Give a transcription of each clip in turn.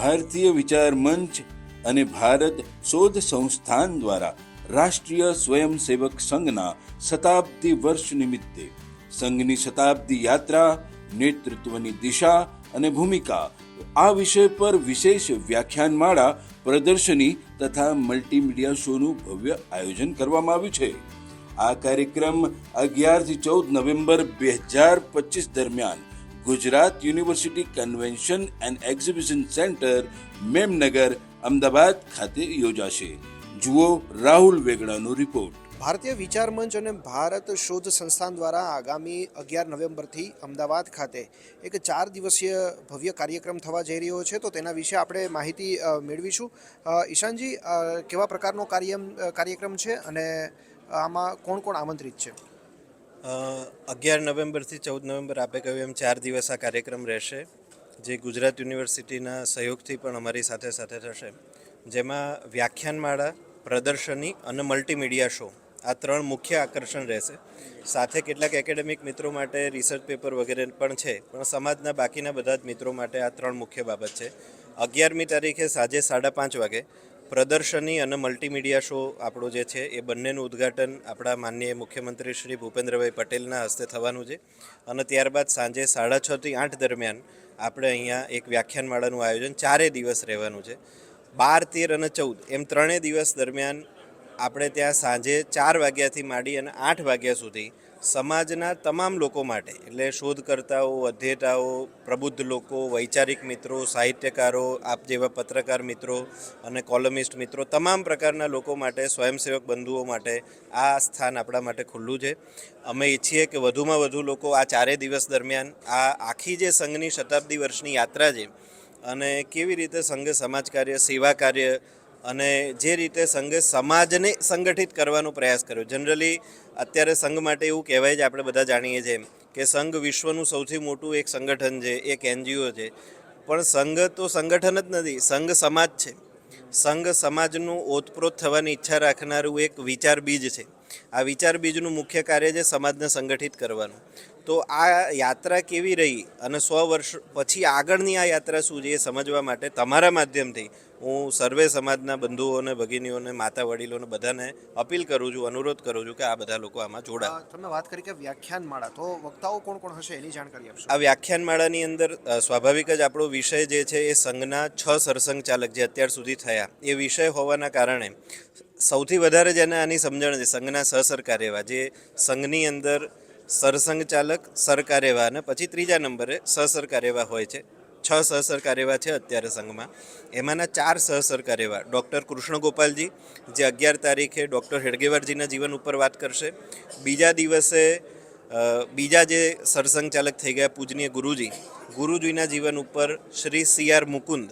ભારતીય વિચાર મંચ અને ભારત શોધ સંસ્થાન દ્વારા રાષ્ટ્રીય સ્વયંસેવક સંઘના શતાબ્દી વર્ષ નિમિત્તે સંઘની શતાબ્દી યાત્રા, નેતૃત્વની દિશા અને ભૂમિકા, આ વિષય પર વિશેષ વ્યાખ્યાનમાળા પ્રદર્શની તથા મલ્ટીમીડિયા શોનું ભવ્ય આયોજન કરવામાં આવ્યું છે. આ કાર્યક્રમ અગિયારથી ચૌદ નવેમ્બર બે હજાર પચીસ દરમિયાન Gujarat university convention and exhibition centre, Memnagar, Ahmedabad ખાતે યોજાશે. જુઓ રાહુલ વેગડાનો રિપોર્ટ. ભારતીય વિચાર મંચ અને ભારત શોધ સંસ્થાન દ્વારા આગામી અગિયાર નવેમ્બરથી અમદાવાદ ખાતે એક ચાર દિવસીય ભવ્ય કાર્યક્રમ થવા જઈ રહ્યો છે, તો તેના વિશે આપણે માહિતી મેળવીશું. ઈશાનજી કેવા પ્રકારનો કાર્ય કાર્યક્રમ છે અને આમાં કોણ કોણ આમંત્રિત છે? અગિયાર નવેમ્બરથી ચૌદ નવેમ્બર આપે કહ્યું એમ ચાર દિવસ આ કાર્યક્રમ રહેશે, જે ગુજરાત યુનિવર્સિટીના સહયોગથી પણ અમારી સાથે સાથે થશે. જેમાં વ્યાખ્યાનમાળા, પ્રદર્શની અને મલ્ટીમીડિયા શો, આ ત્રણ મુખ્ય આકર્ષણ રહેશે. સાથે કેટલાક એકેડેમિક મિત્રો માટે રિસર્ચ પેપર વગેરે પણ છે, પણ સમાજના બાકીના બધા જ મિત્રો માટે આ ત્રણ મુખ્ય બાબત છે. અગિયારમી તારીખે સાંજે સાડા પાંચ વાગે પ્રદર્શની અને મલ્ટીમીડિયા શો આપણો જે છે એ બંનેનું ઉદ્ઘાટન આપણા માનનીય મુખ્યમંત્રી શ્રી ભૂપેન્દ્રભાઈ પટેલના હસ્તે થવાનું છે. અને ત્યારબાદ સાંજે સાડા છથી આઠ દરમિયાન આપણે અહીંયા એક વ્યાખ્યાનમાળાનું આયોજન ચારે દિવસ રહેવાનું છે. બાર, તેર અને ચૌદ એમ ત્રણેય દિવસ દરમિયાન આપણે ત્યાં સાંજે ચાર વાગ્યાથી માંડી અને આઠ વાગ્યા સુધી સમાજના તમામ લોકો માટે, એટલે શોધકર્તાઓ, અધ્યેતાઓ, પ્રબુદ્ધ લોકો, વૈચારિક મિત્રો, સાહિત્યકારો, આપ જેવા પત્રકાર મિત્રો અને કોલમિસ્ટ મિત્રો, તમામ પ્રકારના લોકો માટે, સ્વયંસેવક બંધુઓ માટે આ સ્થાન આપણા માટે ખુલ્લું છે. અમે ઈચ્છીએ કે વધુમાં વધુ લોકો આ ચારેય દિવસ દરમિયાન આ આખી જે સંઘની શતાબ્દી વર્ષની યાત્રા છે અને કેવી રીતે સંઘ સમાજ કાર્ય સેવા કાર્ય અને જે રીતે સંઘે સમાજને સંગઠિત કરવાનો પ્રયાસ કર્યો. જનરલી અત્યારે સંઘ માટે એવું કહેવાય છે, આપણે બધા જાણીએ છીએ કે સંઘ વિશ્વનું સૌથી મોટું એક સંગઠન છે, એક એનજીઓ છે. પણ સંઘ તો સંગઠન જ નથી, સંઘ સમાજ છે. સંઘ સમાજનું ઓતપ્રોત થવાની ઈચ્છા રાખનારું એક વિચાર બીજ છે. આ વિચાર બીજનું મુખ્ય કાર્ય છે સમાજને સંગઠિત કરવાનું. તો આ યાત્રા કેવી રહી અને સો વર્ષ પછી આગળની આ યાત્રા શું છે એ સમજવા માટે તમારા માધ્યમથી હું સર્વે સમાજના બંધુઓને ભગીનીઓને માતા વડીલોને બધાને અપીલ કરું છું અનુરોધ કરું છું કે આ બધા લોકો આમાં જોડાય. તમે વાત કરી કે વ્યાખ્યાન માળા તો વક્તાઓ કોણ કોણ હશે એની જાણકારી આપશો? આ વ્યાખ્યાનમાળાની અંદર સ્વાભાવિક જ આપણો વિષય જે છે એ સંઘના છ સરસંઘ ચાલક જે અત્યાર સુધી થયા એ વિષય હોવાના કારણે સૌથી વધારે જેને આની સમજણ છે સંઘના સહસરકાર એવા જે સંઘની અંદર સરસંઘ ચાલક સરકાર એવા અને પછી ત્રીજા નંબરે સહસરકાર એવા હોય છે. છ સહસરકાર એવા છે અત્યારે સંઘમાં. એમાંના ચાર સહસરકાર એવા ડૉક્ટર કૃષ્ણ ગોપાલજી જે અગિયાર તારીખે ડૉક્ટર હેડગેવારજીના જીવન ઉપર વાત કરશે. બીજા દિવસે બીજા જે સરસંઘ ચાલક થઈ ગયા પૂજનીય ગુરુજી, ગુરુજીના જીવન ઉપર શ્રી સી આર મુકુંદ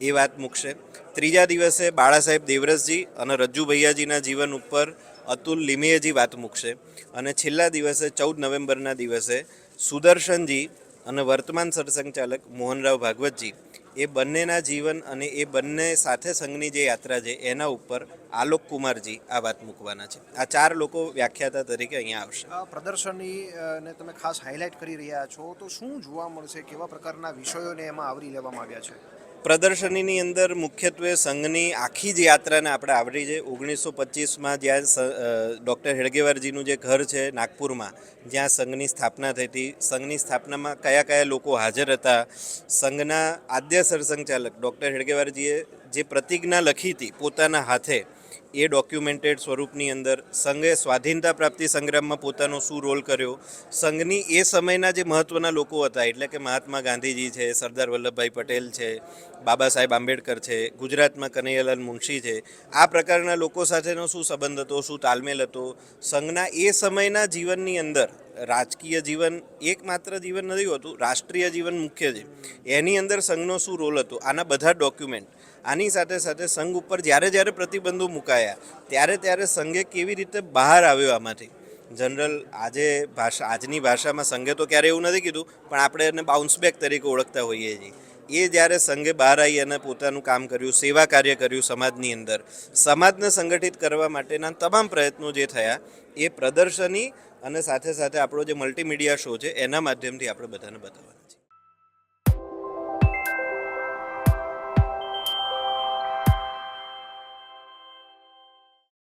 એ વાત મૂકશે. ત્રીજા દિવસે બાળાસાહેબ દેવરસજી અને રજ્જુ ભૈયાજીના જીવન ઉપર અતુલ લીમેયજી વાત મૂકશે. અને છેલ્લા દિવસે ચૌદ નવેમ્બરના દિવસે સુદર્શનજી અને વર્તમાન સરસંઘચાલક મોહનરાવ ભાગવતજી એ બંનેના જીવન અને એ બંને સાથે સંઘની જે યાત્રા છે એના ઉપર આલોક કુમારજી આ વાત મૂકવાના છે. આ ચાર લોકો વ્યાખ્યાતા તરીકે અહીંયા આવશે. આ પ્રદર્શની અ, ને તમે ખાસ હાઇલાઇટ કરી રહ્યા છો તો શું જોવા મળશે કેવા પ્રકારના વિષયોને એમાં આવરી લેવામાં આવ્યા છે? પ્રદર્શનીની અંદર મુખ્યત્વે સંઘની આખી જ યાત્રાને આપણે આવરી છે. ઓગણીસો પચીસમાં જ્યાં ડૉક્ટર હેડગેવારજીનું જે ઘર છે નાગપુરમાં, જ્યાં સંઘની સ્થાપના થઈ હતી. સંઘની સ્થાપનામાં કયા કયા લોકો હાજર હતા? સંઘના આદ્ય સરસંઘચાલક ડૉક્ટર હેડગેવારજીએ જે પ્રતિજ્ઞા લખી હતી પોતાના હાથે એ ડોક્યુમેન્ટેડ સ્વરૂપની અંદર સંઘે સ્વાધીનતા પ્રાપ્તિ સંગ્રામમાં પોતાનો શું રોલ કર્યો? સંઘની એ સમયના જે મહત્ત્વના લોકો હતા, એટલે કે મહાત્મા ગાંધીજી છે, સરદાર વલ્લભભાઈ પટેલ છે, બાબા સાહેબ આંબેડકર છે, ગુજરાતમાં કનૈયાલાલ મુનશી છે, આ પ્રકારના લોકો સાથેનો શું સંબંધ હતો, શું તાલમેલ હતો? સંઘના એ સમયના જીવનની અંદર રાજકીય જીવન એકમાત્ર જીવન નથી હોતું, રાષ્ટ્રીય જીવન મુખ્ય છે. એની અંદર સંઘનો શું રોલ હતો? આના બધા ડોક્યુમેન્ટ આની સાથે સાથે સંઘ ઉપર જ્યારે જ્યારે પ્રતિબંધો મુકાયા, ત્યારે ત્યારે સંઘે કેવી રીતે બહાર આવ્યો આમાંથી? જનરલ આજે ભાષા, આજની ભાષામાં સંઘે તો ક્યારે એવું નથી કીધું, પણ આપણે એને બાઉન્સ બેક તરીકે ઓળખતા હોઈએ છીએ. એ જ્યારે સંઘે બહાર આવી અને પોતાનું કામ કર્યું, સેવા કાર્ય કર્યું સમાજની અંદર, સમાજને સંગઠિત કરવા માટેના તમામ પ્રયત્નો જે થયા, એ પ્રદર્શની અને સાથે સાથે આપણો જે મલ્ટીમીડિયા શો છે, એના માધ્યમથી આપણે બધાને બતાવવાના. છે